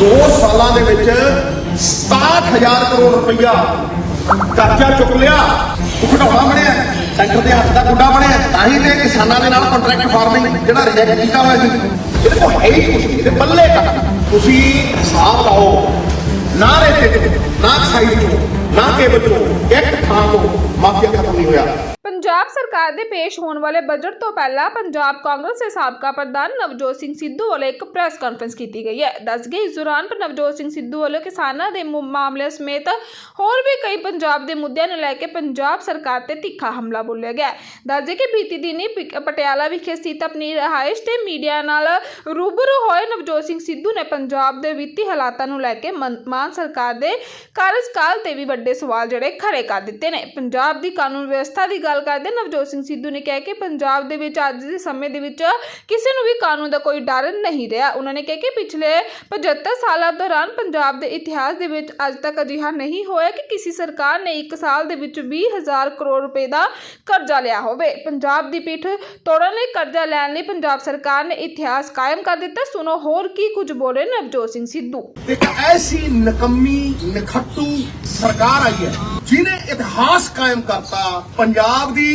ਦੋ ਸਾਲਾਂ ਦੇ ਵਿੱਚ 67000 ਕਰੋੜ ਰੁਪਈਆ ਕਰਜ਼ਾ ਚੁੱਕ ਲਿਆ। ਘਟਾਉਣਾ ਬਣਿਆ, ਸੈਂਟਰ ਦੇ ਹੱਥ ਦਾ ਗੁੱਡਾ ਬਣਿਆ, ਤਾਂ ਹੀ ਤੇ ਕਿਸਾਨਾਂ ਦੇ ਨਾਲ ਕੰਟਰੈਕਟ ਫਾਰਮਿੰਗ ਜਿਹੜਾ ਰਿਜੈਕਟ ਕੀਤਾ ਹੋਇਆ ਸੀ। ਇਹਦੇ ਕੋਲ ਹੈ ਹੀ ਕੁਛ ਇਹਦੇ ਪੱਲੇ ਕੱਖ ਤੁਸੀਂ ਹਿਸਾਬ ਲਾਓ ਨਾ ਰੇਤੇ ਨਾ ਖਾਈ ਚੋਂ ਨਾ ਕੇ ਬਚੋ ਇੱਕ ਥਾਂ ਤੋਂ ਮਾਫੀਆ ਖਤਮ ਨਹੀਂ ਹੋਇਆ। ਪੰਜਾਬ ਸਰਕਾਰ ਦੇ ਪੇਸ਼ ਹੋਣ ਵਾਲੇ ਬਜਟ ਤੋਂ ਪਹਿਲਾਂ ਪੰਜਾਬ ਕਾਂਗਰਸ ਦੇ ਸਾਬਕਾ ਪ੍ਰਧਾਨ ਨਵਜੋਤ ਸਿੰਘ ਸਿੱਧੂ ਵੱਲੋਂ ਇੱਕ ਪ੍ਰੈਸ ਕਾਨਫਰੰਸ ਕੀਤੀ ਗਈ ਹੈ ਦੱਸ ਗਈ ਇਸ ਦੌਰਾਨ ਨਵਜੋਤ ਸਿੰਘ ਸਿੱਧੂ ਵੱਲੋਂ ਕਿਸਾਨਾਂ ਦੇ ਮੁ- ਮਾਮਲੇ ਸਮੇਤ ਹੋਰ ਵੀ ਕਈ ਪੰਜਾਬ ਦੇ ਮੁੱਦਿਆਂ ਨੂੰ ਲੈ ਕੇ ਪੰਜਾਬ ਸਰਕਾਰ ਤੇ ਤਿੱਖਾ ਹਮਲਾ ਬੋਲਿਆ ਗਿਆ ਹੈ। ਦੱਸ ਦੇ ਕਿ ਬੀਤੀ ਦਿਨੀ ਪਿ- ਪਟਿਆਲਾ ਵਿਖੇ ਸਥਿਤ ਆਪਣੀ ਰਹਾਇਸ਼ ਤੇ ਮੀਡੀਆ ਨਾਲ ਰੂਬਰੂ ਹੋਏ ਨਵਜੋਤ ਸਿੰਘ ਸਿੱਧੂ ਨੇ ਪੰਜਾਬ ਦੇ ਵਿੱਤੀ ਹਾਲਾਤਾਂ ਨੂੰ ਲੈ ਕੇ ਮਨ- ਮਾਨ ਸਰਕਾਰ ਦੇ ਕਾਰਜਕਾਲ ਤੇ ਵੀ ਵੱਡੇ ਸਵਾਲ ਜਿਹੜੇ ਖੜੇ ਕਰ ਦਿੱਤੇ ਨੇ ਪੰਜਾਬ ਦੀ ਕਾਨੂੰਨ ਵਿਵਸਥਾ ਦੀ ਗੱਲ ਕਰ ਕਰਦੇ ਨਵਜੋਤ ਸਿੰਘ ਸਿੱਧੂ ਨੇ ਕਿਹਾ ਕਿ ਪੰਜਾਬ ਦੇ ਵਿੱਚ ਅੱਜ ਦੇ ਸਮੇਂ ਦੇ ਵਿੱਚ ਕਿਸੇ ਨੂੰ ਵੀ ਕਾਨੂੰਨ ਦਾ ਕੋਈ ਡਰ ਨਹੀਂ ਰਿਹਾ। ਉਹਨਾਂ ਨੇ ਕਿਹਾ ਕਿ ਪਿਛਲੇ 75 ਸਾਲਾਂ ਦੌਰਾਨ ਪੰਜਾਬ ਦੇ ਇਤਿਹਾਸ ਦੇ ਵਿੱਚ ਅੱਜ ਤੱਕ ਅਜਿਹਾ ਨਹੀਂ ਹੋਇਆ ਕਿ ਕਿਸੇ ਸਰਕਾਰ ਨੇ ਇੱਕ ਸਾਲ ਦੇ ਵਿੱਚ 20000 ਕਰੋੜ ਰੁਪਏ ਦਾ ਕਰਜ਼ਾ ਲਿਆ ਹੋਵੇ। ਪੰਜਾਬ ਦੀ ਪਿੱਠ ਤੋੜਨ ਲਈ ਕਰਜ਼ਾ ਲੈਣ ਲਈ ਪੰਜਾਬ ਸਰਕਾਰ ਨੇ ਇਤਿਹਾਸ ਕਾਇਮ ਕਰ ਦਿੱਤਾ। ਸੁਣੋ ਹੋਰ ਕੀ ਕੁਝ ਬੋਲੇ ਨਵਜੋਤ ਸਿੰਘ ਸਿੱਧੂ। ਇੱਕ ਐਸੀ ਨਕੰਮੀ, ਨਖੱਟੂ ਸਰਕਾਰ ਆਈ ਹੈ ਜਿਨੇ ਇਤਿਹਾਸ ਕਾਇਮ ਕਰਤਾ। ਪੰਜਾਬ ਦੀ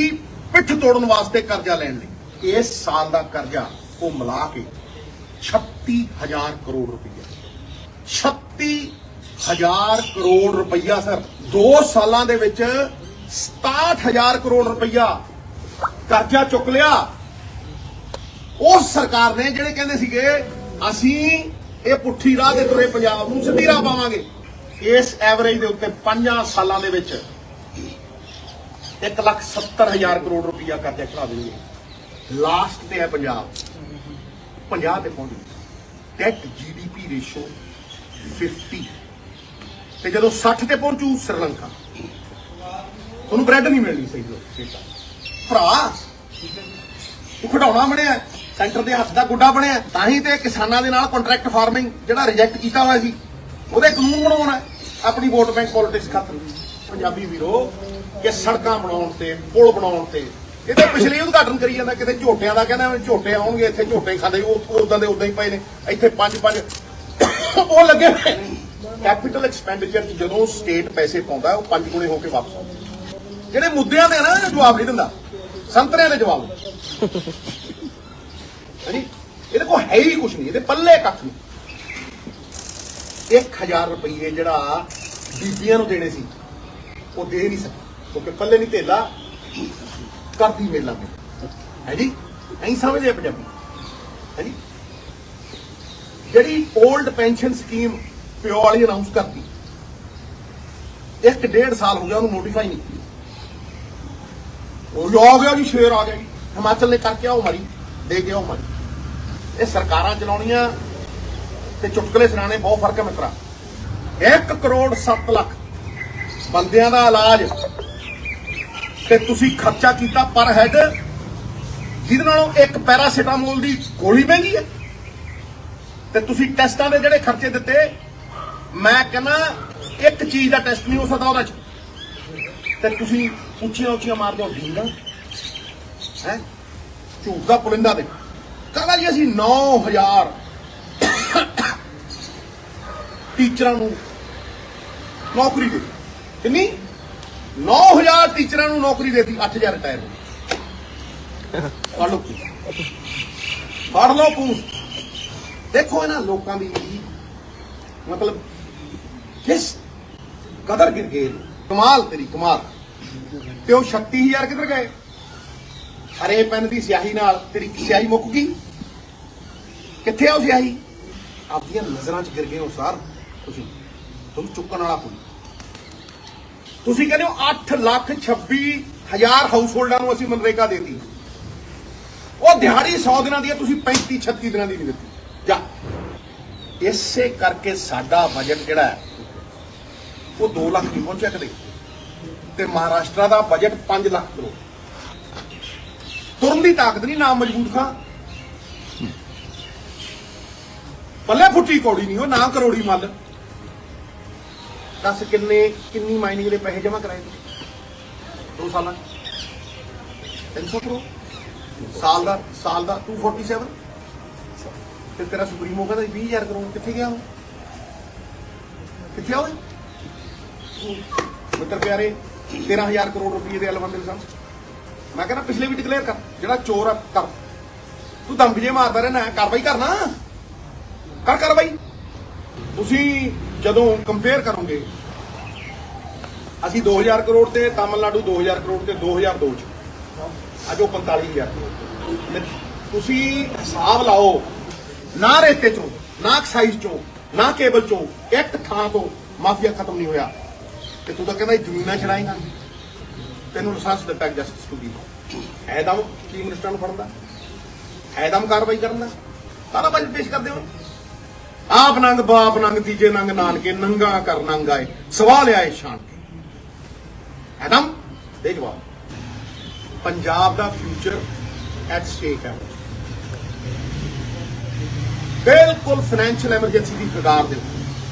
ਪਿੱਠ ਤੋੜਨ ਵਾਸਤੇ ਕਰਜ਼ਾ ਲੈਣ ਲਈ। ਇਸ ਸਾਲ ਦਾ ਕਰਜ਼ਾ ਉਹ ਮਿਲਾ ਕੇ 36000 ਕਰੋੜ ਰੁਪਈਆ। 36000 ਕਰੋੜ ਰੁਪਈਆ, ਸਰ। 2 ਸਾਲਾਂ ਦੇ ਵਿੱਚ 67000 ਕਰੋੜ ਰੁਪਈਆ ਕਰਜ਼ਾ ਚੁੱਕ ਲਿਆ। ਉਸ ਸਰਕਾਰ ਨੇ ਜਿਹੜੇ ਕਹਿੰਦੇ ਸੀਗੇ, ਅਸੀਂ ਇਹ ਪੁੱਠੀ ਰਾਹ ਤੇ ਤੁਰੇ ਪੰਜਾਬ ਨੂੰ ਸਿੱਧੀ ਰਾਹ ਪਾਵਾਂਗੇ। ਇਸ ਐਵਰੇਜ ਦੇ ਉੱਤੇ 5 ਸਾਲਾਂ ਦੇ ਵਿੱਚ 170000 ਕਰੋੜ ਰੁਪਈਆ ਕਰਜ਼ਾ ਚੜਾ ਦੇਣਗੇ। ਲਾਸਟ ਤੇ ਹੈ ਪੰਜਾਬ। 50 ਤੇ ਪਹੁੰਚ ਡੈਟ ਜੀਡੀਪੀ ਰੇਸ਼ੋ 50 ਤੇ ਜਦੋਂ 60 ਤੇ ਪਹੁੰਚੂ ਸ੍ਰੀਲੰਕਾ, ਤੁਹਾਨੂੰ ਬ੍ਰੈਡ ਨਹੀਂ ਮਿਲਣੀ ਸਹੀ ਲੋਕ ਭਰਾ ਉਹ ਖਡਾਉਣਾ ਬਣਿਆ ਸੈਂਟਰ ਦੇ ਹੱਥ ਦਾ ਗੁੱਡਾ ਬਣਿਆ, ਤਾਂ ਹੀ ਤੇ ਕਿਸਾਨਾਂ ਦੇ ਨਾਲ ਕੰਟਰੈਕਟ ਫਾਰਮਿੰਗ ਜਿਹੜਾ ਰਿਜੈਕਟ ਕੀਤਾ ਹੋਇਆ ਸੀ, ਉਹਦੇ ਕਾਨੂੰਨ ਬਣਾਉਣਾ ਆਪਣੀ ਵੋਟ ਬੈਂਕ ਪੋਲਿਟਿਕਸ ਖਾਤਰ ਪੰਜਾਬੀ ਵੀਰੋ, ਕਿ ਸੜਕਾਂ ਬਣਾਉਣ ਤੇ, ਪੁਲ ਬਣਾਉਣ ਤੇ। ਇਹਦੇ ਪਿਛਲੇ ਉਦਘਾਟਨ ਕਰੀ ਜਾਂਦਾ, ਕਿਤੇ ਝੋਟਿਆਂ ਦਾ ਕਹਿੰਦਾ, ਝੋਟੇ ਆਉਣਗੇ, ਇੱਥੇ ਝੋਟੇ ਖਾਂਦੇ, ਉਹ ਉਦਾਂ ਦੇ ਉਦਾਂ ਹੀ ਪਏ ਨੇ। ਇੱਥੇ ਪੰਜ ਪੰਜ ਉਹ ਲੱਗੇ ਕੈਪੀਟਲ ਐਕਸਪੈਂਡੀਚਰ ਚ ਜਦੋਂ ਸਟੇਟ ਪੈਸੇ ਪਾਉਂਦਾ, ਉਹ ਪੰਜ ਗੁਣੇ ਹੋ ਕੇ ਵਾਪਸ ਆਉਂਦਾ। ਜਿਹੜੇ ਮੁੱਦਿਆਂ ਦੇ ਨਾ ਜਵਾਬ ਨਹੀਂ ਦਿੰਦਾ। ਸੰਤਰਿਆਂ ਦੇ ਜਵਾਬ ਹਾਂਜੀ? ਇਹਦੇ ਕੋਲ ਹੈ ਹੀ ਕੁਛ ਨਹੀਂ, ਇਹਦੇ ਪੱਲੇ ਕੱਖ ਨਹੀਂ। 1000 ਰੁਪਏ ਜਿਹੜਾ ਬੀਬੀਆਂ ਨੂੰ ਦੇਣੇ ਸੀ। ਉਹ ਦੇ ਨਹੀਂ ਸਕੇ ਕਿਉਂਕਿ ਪੱਲੇ ਨਹੀਂ ਧੇਲਾ, ਕਰਦੀ ਮੇਲਾ ਮੇ ਹੈ ਜੀ? ਐਂ ਸਮਝਦੇ ਪੰਜਾਬੀ। ਹੈ ਜੀ? ਜਿਹੜੀ 올ਡ ਪੈਨਸ਼ਨ ਸਕੀਮ ਪਿਓ ਵਾਲੀ ਅਨਾਉਂਸ ਕਰਤੀ, ਇੱਕ ਡੇਢ ਸਾਲ ਹੋ ਗਿਆ ਉਹਨੂੰ ਨੋਟੀਫਾਈ ਨਹੀਂ ਕੀਤੀ। ਉਹ ਆ ਗਿਆ ਜੀ, ਸ਼ੇਰ ਆ ਗਿਆ ਜੀ। ਹਿਮਾਚਲ ਨੇ ਕਰਕੇ ਆਓ ਮਾਰੀ, ਦੇ ਕੇ ਆਓ ਮਾਰੀ। ਇਹ ਸਰਕਾਰਾਂ ਚਲਾਉਣੀਆਂ ਤੇ ਚੁਟਕਲੇ ਸੁਣਾਣੇ ਬਹੁਤ ਫ਼ਰਕ ਹੈ ਮਿੱਤਰਾ। 1 ਕਰੋੜ 7 ਲੱਖ ਬੰਦਿਆਂ ਦਾ ਇਲਾਜ। ਤੇ ਤੁਸੀਂ ਖਰਚਾ ਕੀਤਾ ਪਰ ਹੈਡ, ਜਿਹਦੇ ਨਾਲੋਂ ਇੱਕ ਪੈਰਾਸੀਟਾਮੋਲ ਦੀ ਗੋਲੀ ਮਹਿੰਗੀ ਹੈ। ਤੇ ਤੁਸੀਂ ਟੈਸਟਾਂ ਦੇ ਜਿਹੜੇ ਖਰਚੇ ਦਿੱਤੇ, ਮੈਂ ਕਹਿੰਦਾ ਇੱਕ ਚੀਜ਼ ਦਾ ਟੈਸਟ ਨਹੀਂ ਹੋ ਸਕਦਾ ਉਹਦਾ ਚ। ਤੇ ਤੁਸੀਂ ਉੱਚੀਆਂ ਉੱਚੀਆਂ ਮਾਰਦੇ ਹੋ ਢੀਂਗਾ। ਹੈ? ਝੂਠ ਦਾ ਪੁਲਿੰਦਾ ਦੇ। ਕਹਿੰਦਾ ਜੀ ਅਸੀਂ 9000 ਟੀਚਰਾਂ ਨੂੰ ਨੌਕਰੀ ਦੇ ਕਿੰਨੀ? 9000 ਟੀਚਰਾਂ ਨੂੰ ਨੌਕਰੀ ਦੇਤੀ 8000 ਰਿਟਾਇਰ ਹੋ ਪੜ ਲਓ ਪੂਸ ਪੜ ਲਓ ਪੂਸ। ਦੇਖੋ ਇਹਨਾਂ ਲੋਕਾਂ ਦੀ ਮਤਲਬ ਕਿਸ ਕਦਰ ਗਿਰ ਗਏ ਕਮਾਲ ਤੇਰੀ, ਕਮਾਲ। ਤੇ ਉਹ 36000 ਕਿੱਧਰ ਗਏ? ਹਰੇ ਪੈਨ ਦੀ ਸਿਆਹੀ ਨਾਲ ਤੇਰੀ ਸਿਆਹੀ ਮੁੱਕ ਗਈ। ਕਿੱਥੇ ਆ ਉਹ ਸਿਆਹੀ? ਆਪਦੀਆਂ ਨਜ਼ਰਾਂ 'ਚ ਗਿਰ ਗਏ ਹੋ ਸਾਰ। ਤੁਸੀਂ, ਤੁਹਾਨੂੰ ਚੁੱਕਣ ਵਾਲਾ ਕੋਈ ਤੁਸੀਂ ਕਹਿੰਦੇ ਹੋ 8 ਲੱਖ 26 ਹਜ਼ਾਰ ਹਾਊਸਹੋਲਡਾਂ ਨੂੰ ਅਸੀਂ ਮਨਰੇਗਾ ਦੇਤੀ। ਉਹ ਦਿਹਾੜੀ 100 ਦਿਨਾਂ ਦੀ ਹੈ, ਤੁਸੀਂ 35 36 ਦਿਨਾਂ ਦੀ ਨਹੀਂ ਦਿੱਤੀ। ਜਾ। ਇਸੇ ਕਰਕੇ ਸਾਡਾ ਬਜਟ ਜਿਹੜਾ ਹੈ, ਉਹ 2 ਲੱਖ ਨਹੀਂ ਪਹੁੰਚਿਆ ਕਦੇ। ਤੇ ਮਹਾਰਾਸ਼ਟਰ ਦਾ ਬਜਟ 5 ਲੱਖ ਕਰੋੜ ਤੁਰਨ ਦੀ ਤਾਕਤ ਨਹੀਂ, ਨਾ ਮਜ਼ਬੂਤ ਖਾਂ। ਪੱਲੇ ਫੁੱਟੀ ਕੌੜੀ ਨਹੀਂ ਉਹ ਨਾ ਕਰੋੜੀ ਮੱਲ। ਦੱਸ ਕਿੰਨੇ, ਕਿੰਨੀ ਮਾਈਨਿੰਗ ਦੇ ਪੈਸੇ ਜਮ੍ਹਾਂ ਕਰਾਏ ਤੂੰ ਦੋ ਸਾਲਾਂ 'ਚ? 300 ਕਰੋੜ ਸਾਲ ਦਾ ਸਾਲ ਦਾ 247 ਤੇ ਤੇਰਾ ਸੁਪਰੀਮੋ ਕਹਿੰਦਾ 20000 ਕਰੋੜ। ਕਿੱਥੇ ਗਿਆ ਉਹ? ਕਿੱਥੇ ਆ ਓਏ ਮਿੱਤਰ ਪਿਆਰੇ 13000 ਕਰੋੜ ਰੁਪਏ ਦੇ ਐਲਵਨ ਦੇ ਲਾਇਸੈਂਸ ਮੈਂ ਕਹਿੰਦਾ ਪਿਛਲੇ ਵੀ ਡਿਕਲੇਅਰ ਕਰ, ਜਿਹੜਾ ਚੋਰ ਆ, ਕਰ। ਤੂੰ ਦੰਬ ਜੇ ਮਾਰਦਾ ਰਹਿਣਾ, ਕਾਰਵਾਈ ਕਰਨਾ। ਕਰ ਕਾਰਵਾਈ। ਤੁਸੀਂ ਜਦੋਂ ਕੰਪੇਅਰ ਕਰੋਗੇ, ਅਸੀਂ 2000 ਕਰੋੜ ਤੇ ਤਾਮਿਲਨਾਡੂ 2000 ਕਰੋੜ ਤੇ 2002 ਚ। ਅੱਜ ਉਹ 45000 ਕਰੋੜ ਤੁਸੀਂ ਹਿਸਾਬ ਲਾਓ, ਨਾ ਰੇਤੇ ਚੋਂ, ਨਾ ਐਕਸਾਈਜ਼ ਚੋਂ, ਨਾ ਕੇਬਲ ਚੋਂ, ਇੱਕ ਥਾਂ ਤੋਂ ਮਾਫੀਆ ਖਤਮ ਨਹੀਂ ਹੋਇਆ। ਤੇ ਤੂੰ ਤਾਂ ਕਹਿੰਦਾ ਜ਼ਮੀਨਾਂ ਛੜਾਏਗਾ ਤੈਨੂੰ ਲਾਇਸੈਂਸ ਦਿੱਤਾ ਜਸਟਿਸ ਟੂ ਦੀ ਹੈ ਦਮ ਚੀਫ ਮਿਨਿਸਟਰ ਨੂੰ ਫੜਨ ਦਾ? ਦਮ ਕਾਰਵਾਈ ਕਰਨ ਦਾ? ਸਾਰਾ ਬਜਟ ਪੇਸ਼ ਕਰਦੇ ਹੋ? ਆਪ ਨੰਗ, ਬਾਪ ਨੰਗ, ਤੀਜੇ ਨੰਗ, ਨਾਨਕੇ, ਨੰਗਾ ਕਰ ਨੰਗਾਏ ਸਵਾਲ ਆਏ ਸ਼ਾਨ ਕੇ ਐਦਮ ਦੇ ਜਵਾਬ ਪੰਜਾਬ ਦਾ ਫਿਊਚਰ ਐਟ ਸਟੇਕ ਹੈ। ਬਿਲਕੁਲ ਫਾਈਨੈਂਸ਼ੀਅਲ ਐਮਰਜੈਂਸੀ ਦੀ ਕਗਾਰ ਦੇ